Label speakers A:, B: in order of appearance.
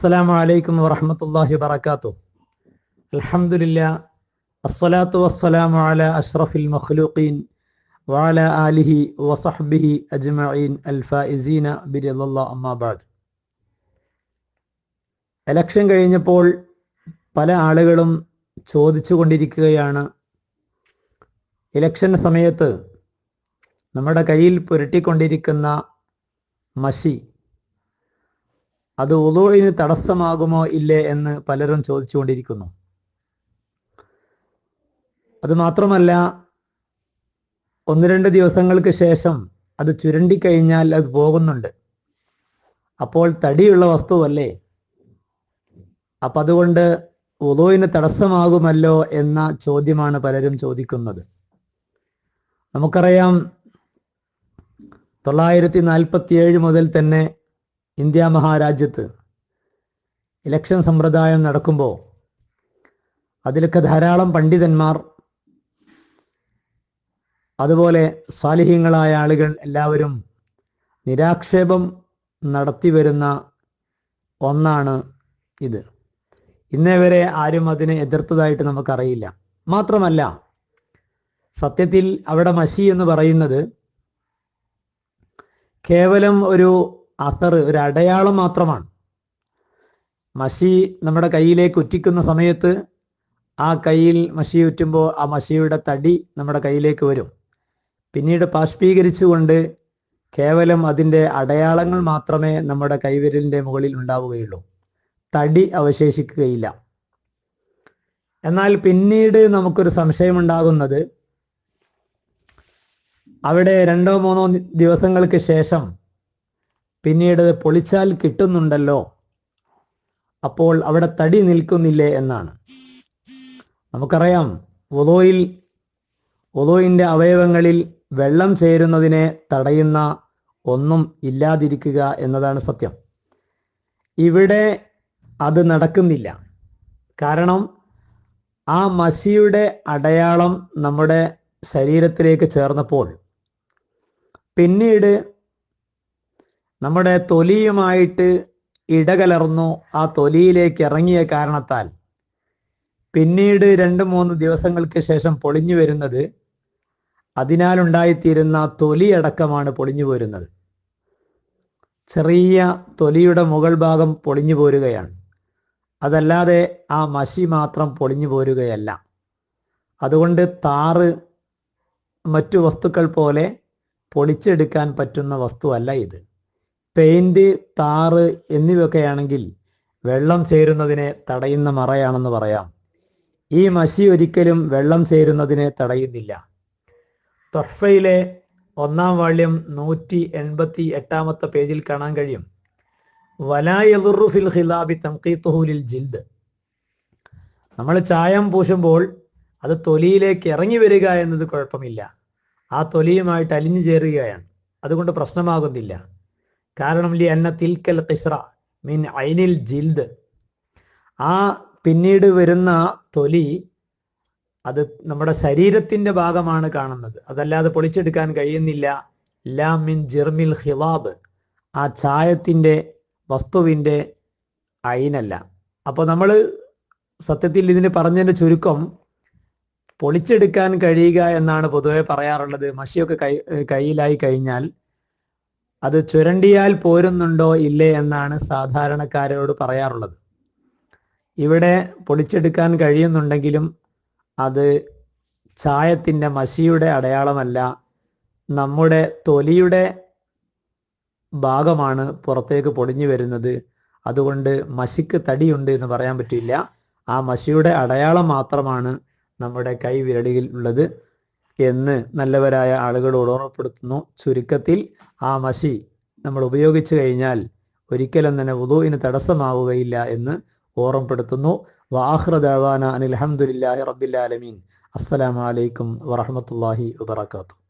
A: അസ്സലാമു അലൈക്കും വറഹമത്തല്ലാഹി വബറകാതുഹു. അൽഹംദുലില്ലാ അസ്സലാത്തു വസ്സലാമു അലാ അഷ്റഫിൽ മഖ്ലൂഖീൻ വഅലാ ആലിഹി വസഹ്ബിഹി അജ്മഈൻ അൽ ഫായിസീന ബിറിദല്ലാഹ് അമ്മാ ബഅദ്. ഇലക്ഷൻ കഴിഞ്ഞപ്പോൾ പല ആളുകളും ചോദിച്ചു കൊണ്ടിരിക്കുകയാണ് ഇലക്ഷൻ സമയത്ത് നമ്മുടെ കയ്യിൽ പുരട്ടിക്കൊണ്ടിരിക്കുന്ന മഷി അത് ഉദുവിന് തടസ്സമാകുമോ ഇല്ലേ എന്ന് പലരും ചോദിച്ചുകൊണ്ടിരിക്കുന്നു. അത് മാത്രമല്ല ഒന്ന് രണ്ട് ദിവസങ്ങൾക്ക് ശേഷം അത് ചുരണ്ടിക്കഴിഞ്ഞാൽ അത് പോകുന്നുണ്ട്. അപ്പോൾ തടിയുള്ള വസ്തുവല്ലേ? അപ്പൊ അതുകൊണ്ട് ഉദുവിന് തടസ്സമാകുമല്ലോ എന്ന ചോദ്യമാണ് പലരും ചോദിക്കുന്നത്. നമുക്കറിയാം തൊള്ളായിരത്തി നാൽപ്പത്തി ഏഴ് മുതൽ തന്നെ ഇന്ത്യ മഹാരാജ്യത്ത് ഇലക്ഷൻ സമ്പ്രദായം നടക്കുമ്പോൾ അതിലൊക്കെ ധാരാളം പണ്ഡിതന്മാർ അതുപോലെ സ്വാലിഹ്യങ്ങളായ ആളുകൾ എല്ലാവരും നിരാക്ഷേപം നടത്തി വരുന്ന ഒന്നാണ് ഇത്. ഇന്നേ വരെ ആരും അതിനെ എതിർത്തതായിട്ട് നമുക്കറിയില്ല. മാത്രമല്ല സത്യത്തിൽ അവിടെ മഷി എന്ന് പറയുന്നത് കേവലം ഒരു അത്തർ ഒരു അടയാളം മാത്രമാണ്. മഷി നമ്മുടെ കയ്യിലേക്ക് ഉറ്റിക്കുന്ന സമയത്ത് ആ കയ്യിൽ മഷി ഉറ്റുമ്പോൾ ആ മഷിയുടെ തടി നമ്മുടെ കയ്യിലേക്ക് വരും. പിന്നീട് പാഷ്പീകരിച്ചുകൊണ്ട് കേവലം അതിന്റെ അടയാളങ്ങൾ മാത്രമേ നമ്മുടെ കൈവിരലിന്റെ മുകളിൽ ഉണ്ടാവുകയുള്ളൂ. തടി അവശേഷിക്കുകയില്ല. എന്നാൽ പിന്നീട് നമുക്കൊരു സംശയമുണ്ടാകുന്നത് അവിടെ രണ്ടോ മൂന്നോ ദിവസങ്ങൾക്ക് ശേഷം പിന്നീട് പൊളിച്ചാൽ കിട്ടുന്നുണ്ടല്ലോ. അപ്പോൾ അവിടെ തടി നിൽക്കുന്നില്ലേ എന്നാണ്. നമുക്കറിയാം ഒതോയിൽ ഒതോയിന്റെ അവയവങ്ങളിൽ വെള്ളം ചേരുന്നതിനെ തടയുന്ന ഒന്നും ഇല്ലാതിരിക്കുക എന്നതാണ് സത്യം. ഇവിടെ അത് നടക്കുന്നില്ല. കാരണം ആ മഷിയുടെ അടയാളം നമ്മുടെ ശരീരത്തിലേക്ക് ചേർന്നപ്പോൾ പിന്നീട് നമ്മുടെ തൊലിയുമായിട്ട് ഇടകലർന്നു ആ തൊലിയിലേക്ക് ഇറങ്ങിയ കാരണത്താൽ പിന്നീട് രണ്ട് മൂന്ന് ദിവസങ്ങൾക്ക് ശേഷം പൊളിഞ്ഞു വരുന്നത് അതിനാലുണ്ടായിത്തീരുന്ന തൊലിയടക്കമാണ് പൊളിഞ്ഞു പോരുന്നത്. ചെറിയ തൊലിയുടെ മുകൾ ഭാഗം പൊളിഞ്ഞു പോരുകയാണ്. അതല്ലാതെ ആ മഷി മാത്രം പൊളിഞ്ഞു പോരുകയല്ല. അതുകൊണ്ട് താറ് മറ്റു വസ്തുക്കൾ പോലെ പൊളിച്ചെടുക്കാൻ പറ്റുന്ന വസ്തുവല്ല ഇത്. പെയിന്റ് താറ് എന്നിവയൊക്കെയാണെങ്കിൽ വെള്ളം ചേരുന്നതിനെ തടയുന്ന മറയാണെന്ന് പറയാം. ഈ മഷി ഒരിക്കലും വെള്ളം ചേരുന്നതിനെ തടയുന്നില്ല. തൊഫയിലെ ഒന്നാം വാള്യം നൂറ്റി എൺപത്തി എട്ടാമത്തെ പേജിൽ കാണാൻ കഴിയും. വലായുറുഫിൽ ഹിലാബി ജിൽദ്. നമ്മൾ ചായം പൂശുമ്പോൾ അത് തൊലിയിലേക്ക് ഇറങ്ങി വരിക എന്നത് കുഴപ്പമില്ല. ആ തൊലിയുമായിട്ട് അലിഞ്ഞു ചേരുകയാണ്. അതുകൊണ്ട് പ്രശ്നമാകുന്നില്ല. കാരണം ലി അന്ന തിൽക്കൽ കിസ്ര മീൻ ഐനിൽ ജിൽദ്. ആ പിന്നീട് വരുന്ന തൊലി അത് നമ്മുടെ ശരീരത്തിന്റെ ഭാഗമാണ് കാണുന്നത്. അതല്ലാതെ പൊളിച്ചെടുക്കാൻ കഴിയുന്നില്ല. ലാ മിൻ ജിർമിൽ ഹിലാബ് ആ ചായത്തിന്റെ വസ്തുവിന്റെ അയിനല്ല അപ്പോൾ നമ്മൾ സത്യത്തിൽ ഇതിന് പറഞ്ഞതിന്റെ ചുരുക്കം പൊളിച്ചെടുക്കാൻ കഴിയുക എന്നാണ് പൊതുവെ പറയാറുള്ളത്. മഷിയൊക്കെ കൈ കയ്യിലായി കഴിഞ്ഞാൽ അത് ചുരണ്ടിയാൽ പോരുന്നുണ്ടോ ഇല്ലേ എന്നാണ് സാധാരണക്കാരോട് പറയാറുള്ളത്. ഇവിടെ പൊളിച്ചെടുക്കാൻ കഴിയുന്നുണ്ടെങ്കിലും അത് ചായത്തിന്റെ മഷിയുടെ അടയാളമല്ല നമ്മുടെ തൊലിയുടെ ഭാഗമാണ് പുറത്തേക്ക് പൊടിഞ്ഞു വരുന്നത്. അതുകൊണ്ട് മഷിക്ക് തടിയുണ്ട് എന്ന് പറയാൻ പറ്റില്ല. ആ മഷിയുടെ അടയാളം മാത്രമാണ് നമ്മുടെ കൈ വിരലിൽ ഉള്ളത്. എന്ന് നല്ലവരായ ആളുകളോട് ഓർമ്മപ്പെടുത്തുന്നു. ചുരുക്കത്തിൽ ആ മഷി നമ്മൾ ഉപയോഗിച്ചു കഴിഞ്ഞാൽ ഒരിക്കലും തന്നെ ഉദുവിന് തടസ്സമാവുകയില്ല എന്ന് ഓർമ്മപ്പെടുത്തുന്നു. വാഹ്റദാന അനിൽ അഹമ്മദില്ലാഹി റബ്ബില്ലാലമീൻ അസ്സലാമലൈക്കും വറഹമത്തല്ലാഹി വബർക്കാത്തു